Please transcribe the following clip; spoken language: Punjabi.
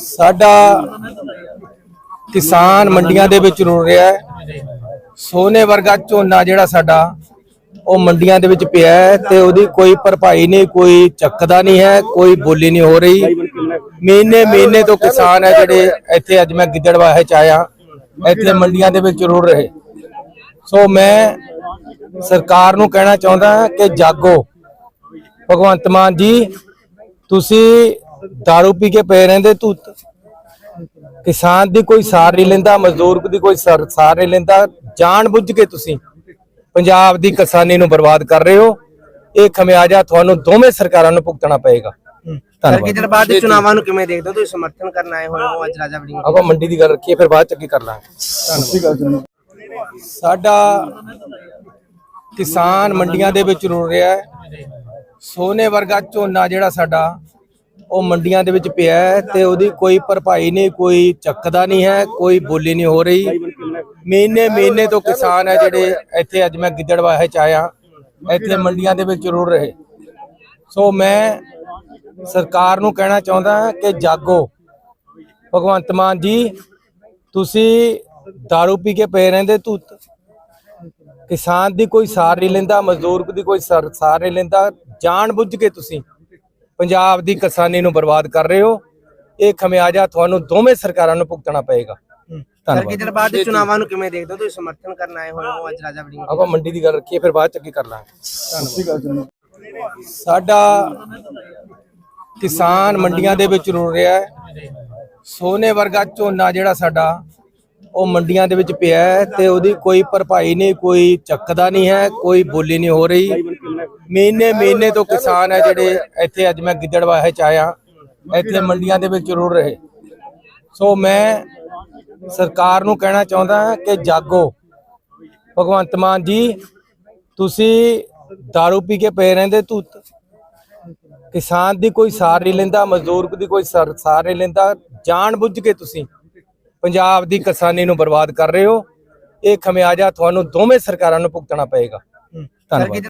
ਸਾਡਾ ਕਿਸਾਨ ਮੰਡੀਆਂ ਦੇ ਵਿੱਚ ਰੁਲ ਰਿਹਾ ਹੈ। ਸੋਨੇ ਵਰਗਾ ਝੋਨਾ ਜਿਹੜਾ ਸਾਡਾ, ਉਹ ਮੰਡੀਆਂ ਦੇ ਵਿੱਚ ਪਿਆ ਹੈ ਤੇ ਉਹਦੀ ਕੋਈ ਭਰਪਾਈ ਨਹੀਂ, ਕੋਈ ਚੱਕਦਾ ਨਹੀਂ ਹੈ, ਕੋਈ ਬੋਲੀ ਨਹੀਂ ਹੋ ਰਹੀ। ਮਹੀਨੇ ਮਹੀਨੇ ਤੋਂ ਕਿਸਾਨ ਹੈ ਜਿਹੜੇ ਇੱਥੇ ਅੱਜ ਮੈਂ ਗਿੱਦੜਵਾਹੇ ਚ ਆਇਆ, ਇੱਥੇ ਮੰਡੀਆਂ ਦੇ ਵਿੱਚ ਰੁਲ ਰਹੇ। ਸੋ ਮੈਂ ਸਰਕਾਰ ਨੂੰ ਕਹਿਣਾ ਚਾਹੁੰਦਾ ਕਿ ਜਾਗੋ। ਭਗਵੰਤ ਮਾਨ ਜੀ, ਤੁਸੀਂ दारू ਪੀ ਕੇ ਪਏ ਰਹਿੰਦੇ ਤੂੰ ਕਿਸਾਨ ਦੀ ਕੋਈ ਸਾਰ ਨਹੀਂ ਲੈਂਦਾ ਮਜ਼ਦੂਰ ਦੀ ਕੋਈ ਸਾਰ ਸਾਰ ਨਹੀਂ ਲੈਂਦਾ ਜਾਣ ਬੁੱਝ ਕੇ ਤੁਸੀਂ ਪੰਜਾਬ ਦੀ ਕਿਸਾਨੀ ਨੂੰ ਬਰਬਾਦ ਕਰ ਰਹੇ ਹੋ ਇਹ ਖਮਿਆਜਾ ਤੁਹਾਨੂੰ ਦੋਵੇਂ ਸਰਕਾਰਾਂ ਨੂੰ ਭੁਗਤਣਾ ਪਏਗਾ ਸਰ ਧੰਨਵਾਦ ਗਿੱਦੜਬਾਦ ਦੇ ਚੁਣਾਵਾਂ ਨੂੰ ਕਿਵੇਂ ਦੇਖਦੇ ਹੋ ਤੁਸੀਂ ਸਮਰਥਨ ਕਰਨ ਆਏ ਹੋਏ ਹੋ ਅੱਜ ਰਾਜਾ ਵੜਿੰਗ ਆਪਾਂ ਮੰਡੀ ਦੀ ਗੱਲ ਰੱਖੀਏ ਫਿਰ ਬਾਅਦ ਚ ਅੱਗੇ ਕਰ ਲਾਂਗੇ ਸਾਡਾ ਕਿਸਾਨ ਮੰਡੀਆਂ ਦੇ ਵਿੱਚ ਰੁਲ ਰਿਹਾ ਹੈ ਸੋਨੇ ਵਰਗਾ ਝੋਨਾ ਜਿਹੜਾ ਸਾਡਾ ਉਹ ਮੰਡੀਆਂ ਦੇ ਵਿੱਚ ਪਿਆ ਹੈ ਤੇ ਉਹਦੀ ਕੋਈ ਭਰਪਾਈ ਨਹੀਂ, ਕੋਈ ਚੱਕਦਾ ਨਹੀਂ ਹੈ, ਕੋਈ ਬੋਲੀ ਨਹੀਂ ਹੋ ਰਹੀ। ਮਹੀਨੇ ਮਹੀਨੇ ਤੋਂ ਕਿਸਾਨ ਹੈ ਜਿਹੜੇ ਇੱਥੇ ਅੱਜ ਮੈਂ ਗਿੱਦੜਵਾਹੇ ਚ ਆਇਆ, ਇੱਥੇ ਮੰਡੀਆਂ ਦੇ ਵਿੱਚ ਰੁਲ ਰਹੇ। ਸੋ ਮੈਂ ਸਰਕਾਰ ਨੂੰ ਕਹਿਣਾ ਚਾਹੁੰਦਾ ਹਾਂ ਕਿ ਜਾਗੋ। ਭਗਵੰਤ ਮਾਨ ਜੀ, ਤੁਸੀਂ दारू ਪੀ ਕੇ ਪਏ ਰਹਿੰਦੇ ਤੂੰ ਕਿਸਾਨ ਦੀ ਕੋਈ ਸਾਰ ਨਹੀਂ ਲੈਂਦਾ, ਮਜ਼ਦੂਰ ਦੀ ਕੋਈ ਸਾਰ ਸਾਰ ਨਹੀਂ ਲੈਂਦਾ ਜਾਣ ਬੁੱਝ ਕੇ ਤੁਸੀਂ। ਪੰਜਾਬ ਦੀ ਕਿਸਾਨੀ ਨੂੰ ਬਰਬਾਦ ਕਰ ਰਹੇ ਹੋ। ਇਹ ਖਮਿਆਜਾ ਤੁਹਾਨੂੰ ਦੋਵੇਂ ਸਰਕਾਰਾਂ ਨੂੰ ਭੁਗਤਣਾ ਪਏਗਾ। ਸਰ ਧੰਨਵਾਦ ਗਿੱਦੜਬਾਦ ਦੇ ਚੁਣਾਵਾਂ ਨੂੰ ਕਿਵੇਂ ਦੇਖਦੇ ਹੋ? ਤੁਸੀਂ ਸਮਰਥਨ ਕਰਨ ਆਏ ਹੋਏ ਹੋ ਅੱਜ ਰਾਜਾ ਵੜਿੰਗ ਆਪਾਂ ਮੰਡੀ ਦੀ ਗੱਲ ਰੱਖੀਏ ਫਿਰ ਬਾਅਦ ਚ ਅੱਗੇ ਕਰ ਲਾਂਗੇ। ਸਾਡਾ ਕਿਸਾਨ ਮੰਡੀਆਂ ਦੇ ਵਿੱਚ ਰੁਲ ਰਿਹਾ ਹੈ। ਸੋਨੇ ਵਰਗਾ ਝੋਨਾ ਜਿਹੜਾ ਸਾਡਾ ਉਹ ਮੰਡੀਆਂ ਦੇ ਵਿੱਚ ਪਿਆ ਹੈ ਤੇ ਉਹਦੀ ਕੋਈ ਭਰਪਾਈ ਨਹੀਂ ਕੋਈ ਚੱਕਦਾ ਨਹੀਂ ਹੈ ਕੋਈ ਬੋਲੀ ਨਹੀਂ ਹੋ ਰਹੀ। ਮਹੀਨੇ ਮਹੀਨੇ ਤੋਂ ਕਿਸਾਨ ਹੈ ਜਿਹੜੇ ਇੱਥੇ ਅੱਜ ਮੈਂ ਗਿੱਦੜਵਾਹੇ ਚ ਆਇਆ ਇੱਥੇ ਮੰਡੀਆਂ ਦੇ ਵਿੱਚ ਰੁਲ ਰਹੇ। ਸੋ ਮੈਂ ਸਰਕਾਰ ਨੂੰ ਕਹਿਣਾ ਚਾਹੁੰਦਾ ਹਾਂ ਕਿ ਜਾਗੋ। ਭਗਵੰਤ ਮਾਨ ਜੀ ਤੁਸੀਂ दारू ਪੀ ਕੇ ਪਏ ਰਹਿੰਦੇ ਤੂੰ ਕਿਸਾਨ ਦੀ ਕੋਈ ਸਾਰ ਨਹੀਂ ਲੈਂਦਾ ਮਜ਼ਦੂਰ ਦੀ ਕੋਈ ਸਾਰ ਨਹੀਂ ਲੈਂਦਾ ਜਾਣ ਬੁੱਝ ਕੇ ਤੁਸੀਂ ਪੰਜਾਬ ਦੀ ਕਿਸਾਨੀ ਨੂੰ ਬਰਬਾਦ ਕਰ ਰਹੇ ਹੋ। ਇਹ ਖਮਿਆਜਾ ਤੁਹਾਨੂੰ ਦੋਵੇਂ ਸਰਕਾਰਾਂ ਨੂੰ ਭੁਗਤਣਾ ਪਏਗਾ। ਧੰਨਵਾਦ।